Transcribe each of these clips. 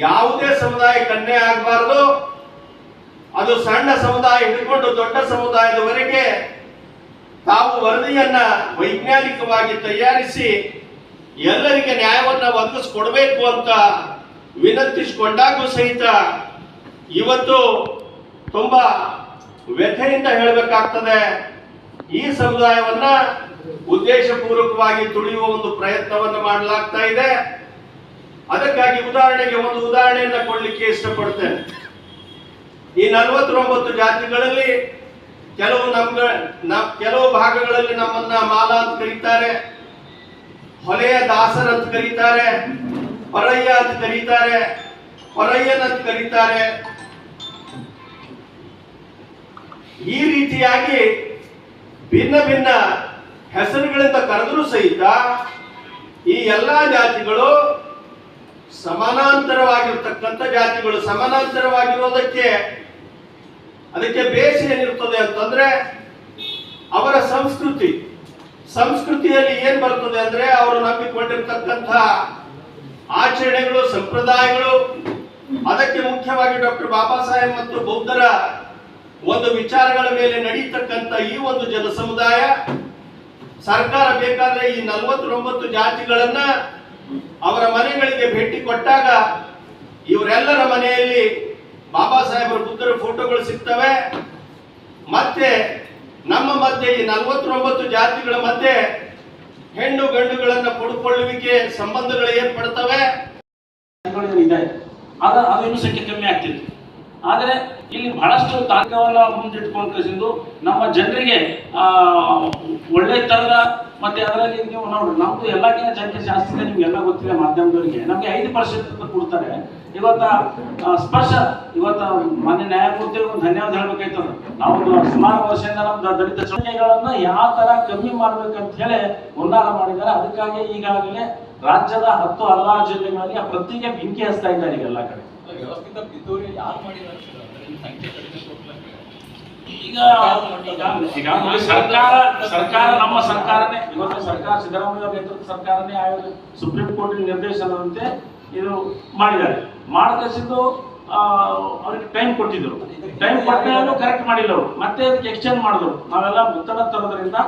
ಯಾವುದೇ ಸಮುದಾಯ ಕಣ್ಣೆ ಆಗಬಾರದು. ಅದು ಸಣ್ಣ ಸಮುದಾಯ ಹಿಡ್ಕೊಂಡು ದೊಡ್ಡ ಸಮುದಾಯದವರೆಗೆ ತಾವು ವರದಿಯನ್ನ ವೈಜ್ಞಾನಿಕವಾಗಿ ತಯಾರಿಸಿ ಎಲ್ಲರಿಗೆ ನ್ಯಾಯವನ್ನ ಒದಗಿಸ್ಕೊಡ್ಬೇಕು ಅಂತ ವಿನಂತಿಸಿಕೊಂಡಾಗೂ ಸಹಿತ ಇವತ್ತು ತುಂಬಾ ವ್ಯಥೆಯಿಂದ ಹೇಳಬೇಕಾಗ್ತದೆ. ಈ ಸಮುದಾಯವನ್ನ ಉದ್ದೇಶಪೂರ್ವಕವಾಗಿ ತುಳಿಯುವ ಒಂದು ಪ್ರಯತ್ನವನ್ನು ಮಾಡಲಾಗ್ತಾ ಇದೆ. ಅದಕ್ಕಾಗಿ ಉದಾಹರಣೆಗೆ ಒಂದು ಉದಾಹರಣೆಯನ್ನ ಕೊಡ್ಲಿಕ್ಕೆ ಇಷ್ಟಪಡ್ತೇನೆ. ಈ ನಲವತ್ತೊಂಬತ್ತು ಜಾತಿಗಳಲ್ಲಿ ಕೆಲವು ನಮ್ಗ ಕೆಲವು ಭಾಗಗಳಲ್ಲಿ ನಮ್ಮನ್ನ ಮಾಲಾ ಅಂತ ಕರೀತಾರೆ, ಹೊಲೆಯ ದಾಸರ ಅಂತ ಕರೀತಾರೆ, ಹೊರಯ್ಯ ಅಂತ ಕರೀತಾರೆ, ಹೊರಯ್ಯನ್ ಅಂತ ಕರೀತಾರೆ. ಈ ರೀತಿಯಾಗಿ ಭಿನ್ನ ಭಿನ್ನ ಹೆಸರುಗಳಿಂದ ಕರೆದರೂ ಸಹಿತ ಈ ಎಲ್ಲಾ ಜಾತಿಗಳು ಸಮಾನಾಂತರವಾಗಿರ್ತಕ್ಕಂಥ ಜಾತಿಗಳು ಸಮಾನಾಂತರವಾಗಿರೋದಕ್ಕೆ ಅದಕ್ಕೆ ಬೇಸ್ ಏನಿರ್ತದೆ ಅಂತಂದ್ರೆ ಅವರ ಸಂಸ್ಕೃತಿ. ಸಂಸ್ಕೃತಿಯಲ್ಲಿ ಏನ್ ಬರ್ತದೆ ಅಂದ್ರೆ ಅವರು ನಂಬಿಕೊಂಡಿರ್ತಕ್ಕಂಥ ಆಚರಣೆಗಳು, ಸಂಪ್ರದಾಯಗಳು. ಅದಕ್ಕೆ ಮುಖ್ಯವಾಗಿ ಡಾಕ್ಟರ್ ಬಾಬಾ ಸಾಹೇಬ್ ಮತ್ತು ಬೌದ್ಧರ ಒಂದು ವಿಚಾರಗಳ ಮೇಲೆ ನಡೀತಕ್ಕಂಥ ಈ ಒಂದು ಜನ ಸಮುದಾಯ ಸರ್ಕಾರ ಬೇಕಾದ್ರೆ ಈ ನಲವತ್ತೊಂಬತ್ತು ಜಾತಿಗಳನ್ನ ಅವರ ಮನೆಗಳಿಗೆ ಭೇಟಿ ಕೊಟ್ಟಾಗ ಇವರೆಲ್ಲರ ಮನೆಯಲ್ಲಿ ಬಾಬಾ ಸಾಹೇಬರ ಬುದ್ಧರ ಫೋಟೋಗಳು ಸಿಗ್ತವೆ. ಮತ್ತೆ ನಮ್ಮ ಮಧ್ಯೆ ಈ ನಲವತ್ತೊಂಬತ್ತು ಜಾತಿಗಳ ಮಧ್ಯೆ ಹೆಣ್ಣು ಗಂಡುಗಳನ್ನ ಪಡ್ಕೊಳ್ಳುವಿಕೆ ಸಂಬಂಧಗಳು ಏರ್ಪಡ್ತವೆ. ಇದೆ ಅದು ಇನ್ನೂ ಸಂಖ್ಯೆ ಕಮ್ಮಿ ಆಗ್ತಿದೆ ಆದರೆ ಇಲ್ಲಿ ಬಹಳಷ್ಟು ತಾರ್ಕವನ್ನ ಮುಂದಿಟ್ಕೊಂಡು ಕಸಿಂದು ನಮ್ಮ ಜನರಿಗೆ ಆ, ಒಳ್ಳೆ ಮತ್ತೆ ಅದರಲ್ಲಿ ನೀವು ನೋಡಿ ನಮ್ದು ಎಲ್ಲಕ್ಕಿಂತ ಜನಕ್ಕೆ ಜಾಸ್ತಿ ಇದೆ ನಿಮ್ಗೆಲ್ಲ ಗೊತ್ತಿದೆ ಮಾಧ್ಯಮದವರಿಗೆ. ನಮ್ಗೆ ಐದು ಪರ್ಸೆಂಟ್ ಕೊಡ್ತಾರೆ. ಇವತ್ತ ಸ್ಪರ್ಶ ಇವತ್ತ ಮಾನ್ಯ ನ್ಯಾಯಮೂರ್ತಿಗೂ ಧನ್ಯವಾದ ಹೇಳ್ಬೇಕಾಯ್ತದ ನಾವು ಸುಮಾರು ವರ್ಷದಿಂದ ನಮ್ಮ ದಲಿತ ಸಂಖ್ಯೆಗಳನ್ನ ಯಾವ ತರ ಕಮ್ಮಿ ಮಾಡ್ಬೇಕಂತ ಹೇಳಿ ಉನ್ನಾರ ಮಾಡಿದ್ದಾರೆ. ಅದಕ್ಕಾಗಿ ಈಗಾಗಲೇ ರಾಜ್ಯದ ಹತ್ತು ಹಲವಾರು ಜಿಲ್ಲೆಗಳಲ್ಲಿ ಪ್ರತಿಗೆ ಬೆಂಕಿ ಹಚ್ತಾ ಇದ್ದಾರೆ ಈಗ ಎಲ್ಲ ಕಡೆ. ವ್ಯವಸ್ಥಿತ ಈಗ ಸರ್ಕಾರ ಸರ್ಕಾರ ನಮ್ಮ ಸರ್ಕಾರನೇ ಇವತ್ತು ಸರ್ಕಾರ ಸಿದ್ದರಾಮಯ್ಯ ಅವರ ನೇತೃತ್ವದ ಸರ್ಕಾರನೇ ಆಯೋಗ ಸುಪ್ರೀಂ ಕೋರ್ಟ್ ನಿರ್ದೇಶನದಂತೆ ಇದು ಮಾಡಿದ್ದಾರೆ. ಮಾಡಿದ್ದು ಅವ್ರಿಗೆ ಟೈಮ್ ಕೊಟ್ಟಿದ್ರು ಟೈಮ್ ಕೊಟ್ಟು ಕರೆಕ್ಟ್ ಮಾಡಿಲ್ಲ ಅವರು. ಮತ್ತೆ ಅದಕ್ಕೆ ಎಕ್ಸ್ಚೇಂಜ್ ಮಾಡಿದ್ರು. ನಾವೆಲ್ಲ ಮುತ್ತನ ತರೋದ್ರಿಂದ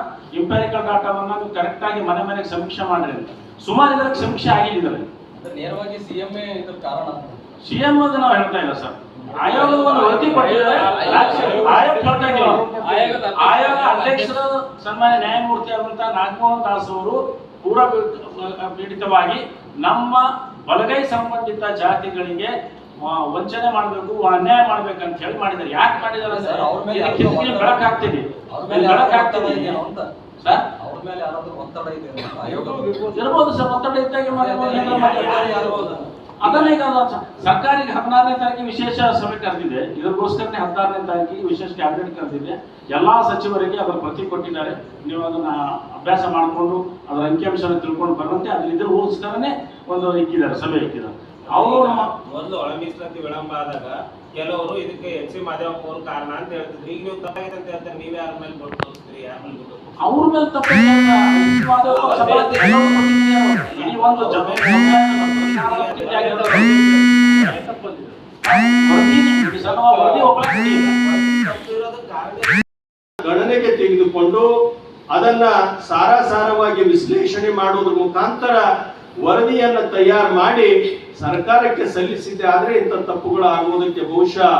ಇಂಪೆರಿಕಲ್ ಡಾಟಾವನ್ನ ನೀವು ಕರೆಕ್ಟ್ ಆಗಿ ಮನೆ ಮನೆಗೆ ಸಮೀಕ್ಷೆ ಮಾಡಿರಿ ಸುಮಾರು ಇದಕ್ಕೆ ಸಮೀಕ್ಷೆ ಆಗಿಲ್ಲ ನೇರವಾಗಿ ಸಿಎಂ ಇದಕ್ಕೆ ಕಾರಣ ಅಂತ. ಸಿಎಂ ಅದು ನಾವು ಹೇಳ್ತಾ ಇಲ್ಲ ಸರ್. ಆಯೋಗದ ಒಂದು ವರದಿ ಕೊಟ್ಟಿದ್ದಾರೆ. ರಾಜ್ಯ- ಆಯೋಗ ಅಧ್ಯಕ್ಷ- ಆಯೋಗ ಅಧ್ಯಕ್ಷರು ಸನ್ಮಾನ್ಯ ನ್ಯಾಯಮೂರ್ತಿ ಆದಂತಹ ನಾಗಮೋಹನ್ ದಾಸ್ ಅವರು ಪೂರ ಪೀಡಿತವಾಗಿ ನಮ್ಮ ಬಲಗೈ ಸಂಬಂಧಿತ ಜಾತಿಗಳಿಗೆ ವಂಚನೆ ಮಾಡಬೇಕು ಅನ್ಯಾಯ ಮಾಡ್ಬೇಕಂತ ಹೇಳಿ ಮಾಡಿದ್ದಾರೆ. ಯಾಕೆ ಮಾಡಿದ್ದಾರೆ? ಸರ್, ಇದೆಯಾ ಅಂತ? ಸರ್? ಅವ್ರ ಮೇಲೆ ಯಾರಾದ್ರೂ ಒತ್ತಡ ಇದೆ ಅಂತ ಇರ್ಬೋದು ಸರ್ ಒತ್ತಡ ಇದ್ದಾಗ ಅದನ್ನ ಈಗ ಅದು ಸ- ಸರ್ಕಾರಿಗೆ ಹದಿನಾರನೇ ತಾರೀಕಿಗೆ ವಿಶೇಷ ಸಭೆ ಕರೆದಿದೆ. ಇದಕ್ಕೋಸ್ಕರನೇ ಹದಿನಾರನೇ ತಾರೀಕಿಗೆ ವಿಶೇಷ ಕ್ಯಾಬಿನೆಟ್ ಕರೆದಿದೆ. ಎಲ್ಲಾ ಸಚಿವರಿಗೆ ಅದರ ಪ್ರತಿ ಕೊಟ್ಟಿದ್ದಾರೆ. ನೀವು ಅದನ್ನ ಅಭ್ಯಾಸ ಮಾಡಿಕೊಂಡು ಅದರ ಅಂಕಿಅಂಶನ ತಿಳ್ಕೊಂಡು ಬರುವಂತೆ ಅದ್ರ ಇದ್ರ ಗೋಸ್ಕರನೇ ಒಂದು ಇಕ್ಕಿದ್ದಾರೆ ಸಭೆ ಇಕ್ಕಿದ್ದಾರೆ. ಅವರು ನಮ್ಮ ಮೊದಲು ಒಳ ಮೀಸಲಾತಿ ವಿಳಂಬ ಆದಾಗ ಕೆಲವರು ಇದಕ್ಕೆ ಎಚ್ ಸಿ ಮಾದೇವಪ್ಪ ಅವರು ಕಾರಣ ಅಂತ ಹೇಳ್ತಿದ್ರು. ಈಗ ನೀವು ತಪ್ಪಾಗಿದೆ ಅಂತ ಹೇಳ್ತಾರೆ ನೀವೇ ಯಾರ ಮೇಲೆ ಬಂದು ತೋರಿಸ್ತೀರಿ ಯಾರ ಮೇಲೆ ಅವ್ರ ಮೇಲೆ ತಪ್ಪು ಒಂದು ಜವಾಬ್ದಾರಿ ಗಣನೆಗೆ ತೆಗೆದುಕೊಂಡು ಅದನ್ನ ಸಾರಾಸಾರವಾಗಿ ವಿಶ್ಲೇಷಣೆ ಮಾಡುವುದರ ಮುಖಾಂತರ ವರದಿಯನ್ನ ತಯಾರು ಮಾಡಿ ಸರ್ಕಾರಕ್ಕೆ ಸಲ್ಲಿಸಿದೆ ಆದ್ರೆ ಇಂಥ ತಪ್ಪುಗಳು ಆಗುವುದಕ್ಕೆ ಬಹುಶಃ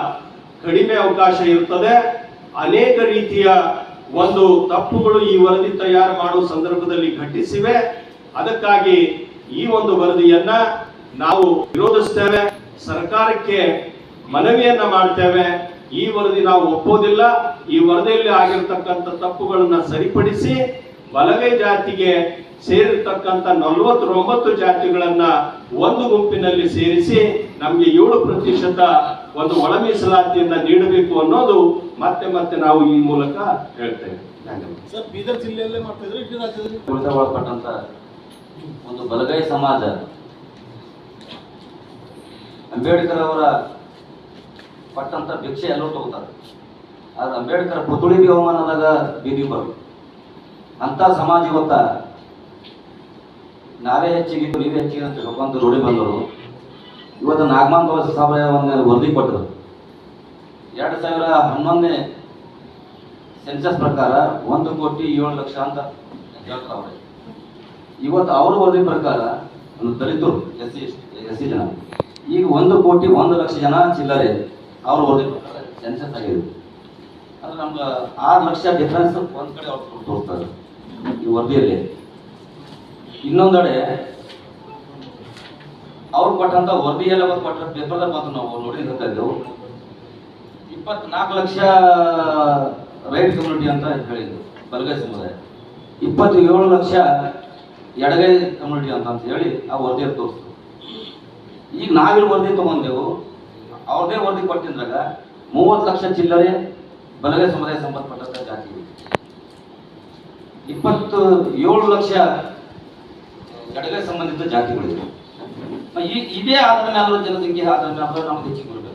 ಕಡಿಮೆ ಅವಕಾಶ ಇರುತ್ತದೆ ಅನೇಕ ರೀತಿಯ ಒಂದು ತಪ್ಪುಗಳು ಈ ವರದಿ ತಯಾರು ಮಾಡುವ ಸಂದರ್ಭದಲ್ಲಿ ಘಟಿಸಿವೆ. ಅದಕ್ಕಾಗಿ ಈ ಒಂದು ವರದಿಯನ್ನ ನಾವು ವಿರೋಧಿಸ್ತೇವೆ ಸರ್ಕಾರಕ್ಕೆ ಮನವಿಯನ್ನ ಮಾಡ್ತೇವೆ. ಈ ವರದಿ ನಾವು ಒಪ್ಪೋದಿಲ್ಲ. ಈ ವರದಿಯಲ್ಲಿ ಆಗಿರ್ತಕ್ಕಂಥ ತಪ್ಪುಗಳನ್ನ ಸರಿಪಡಿಸಿ ಬಲಗೈ ಜಾತಿಗೆ ಸೇರಿರ್ತಕ್ಕಂಥ ನಲವತ್ತೊಂಬತ್ತು ಜಾತಿಗಳನ್ನ ಒಂದು ಗುಂಪಿನಲ್ಲಿ ಸೇರಿಸಿ ನಮಗೆ ಏಳು ಪ್ರತಿಶತ ಒಂದು ಒಳ ಮೀಸಲಾತಿಯನ್ನ ನೀಡಬೇಕು ಅನ್ನೋದು ಮತ್ತೆ ಮತ್ತೆ ನಾವು ಈ ಮೂಲಕ ಹೇಳ್ತೇವೆ. ಸರ್ ಬೀದರ್ ಜಿಲ್ಲೆಯಲ್ಲೇ ಮಾಡ್ತಾ ಇದ್ರೆ ಒಂದು ಬಲಗೈ ಸಮಾಜ ಅಂಬೇಡ್ಕರ್ ಅವರ ಪಟ್ಟಂತ ಭಿಕ್ಷೆ ಎಲ್ಲರೂ ತಗೋತಾರೆ. ಆದ್ರೆ ಅಂಬೇಡ್ಕರ್ ಪುತುಳಿಗೆ ಅವಮಾನದಾಗ ಬೀದಿ ಬರು ಅಂತ ಸಮಾಜ ಇವತ್ತ ನಾವೇ ಹೆಚ್ಚಿಗಿದ್ದು, ನೀವೇ ಹೆಚ್ಚಿಗೆ ಅಂತ ಹೇಳ್ಕೊಂಡು ರೂಢಿ ಬಂದರು ಇವತ್ತು ನಾಗಮಾನ್ ಸಾಬ್ರೆ ಒಂದು ವರದಿ ಕೊಟ್ಟರು ಎರಡು ಸಾವಿರ ಹನ್ನೊಂದನೇ ಸೆನ್ಸಸ್ ಪ್ರಕಾರ ಒಂದು ಕೋಟಿ ಏಳು ಲಕ್ಷ ಅಂತ ಹೇಳ್ತಾರೆ ಇವತ್ತು ಅವರು ವರದಿ ಪ್ರಕಾರ ದಲಿತರು, ಎಸ್ ಸಿ ಎಸ್ ಸಿ ಜನ. ಈಗ ಒಂದು ಕೋಟಿ ಒಂದು ಲಕ್ಷ ಜನ ಚಿಲ್ಲರೆ. ಅವ್ರು ಪ್ರಕಾರ ಸೆನ್ಸಸ್ ಆಗಿದೆ. ಅಂದ್ರೆ ನಮ್ಗೆ ಆರು ಲಕ್ಷ ಡಿಫ್ರೆನ್ಸ್ ಒಂದ್ ಕಡೆ ಅವ್ರು ತೋರಿಸ್ತಾರೆ ಈ ವರದಿಯಲ್ಲಿ. ಇನ್ನೊಂದೆಡೆ ಅವ್ರು ಕೊಟ್ಟಂತ ವರದಿ ಎಲ್ಲ ಬಂದು ಕೊಟ್ಟರೆ ಪೇಪರ್ದಾಗ ಬಂದು ನಾವು ನೋಡಿದ ಇದ್ದೆವು. ಇಪ್ಪತ್ನಾಲ್ಕು ಲಕ್ಷ ರೈಟ್ ಕಮ್ಯುನಿಟಿ ಅಂತ ಹೇಳಿದ್ರು ಬಲಗೈ ಸಮುದಾಯ. ಇಪ್ಪತ್ತೇಳು ಲಕ್ಷ ಎಡಗೈ ಕಮ್ಯುನಿಟಿ ಅಂತ ಅಂತ ಹೇಳಿ ಆ ವರದಿಯಲ್ಲಿ ತೋರಿಸ್ತು ಈಗ ನಾವಿಲ್ಲಿ ವರದಿ ತಗೊಂಡೆವು ಅವ್ರದೇ ವರದಿ ಕೊಟ್ಟಿದ್ರಾಗ ಮೂವತ್ತು ಲಕ್ಷ ಚಿಲ್ಲರೆ ಬಲಗೈ ಸಮುದಾಯ ಸಂಬಂಧಪಟ್ಟಂತ ಜಾತಿ. ಇಪ್ಪತ್ತು ಏಳು ಲಕ್ಷ ಎಡಗೈ ಸಂಬಂಧಿತ ಜಾತಿಗಳಿವೆ ಇದೇ ಆಧಾರ ಮೇಲೆ ಜನಸಂಖ್ಯೆ ಆಧಾರ ಮೇಲೆ ನಮ್ಗೆ ಹೆಚ್ಚಿಗೆ ಬರಬೇಕು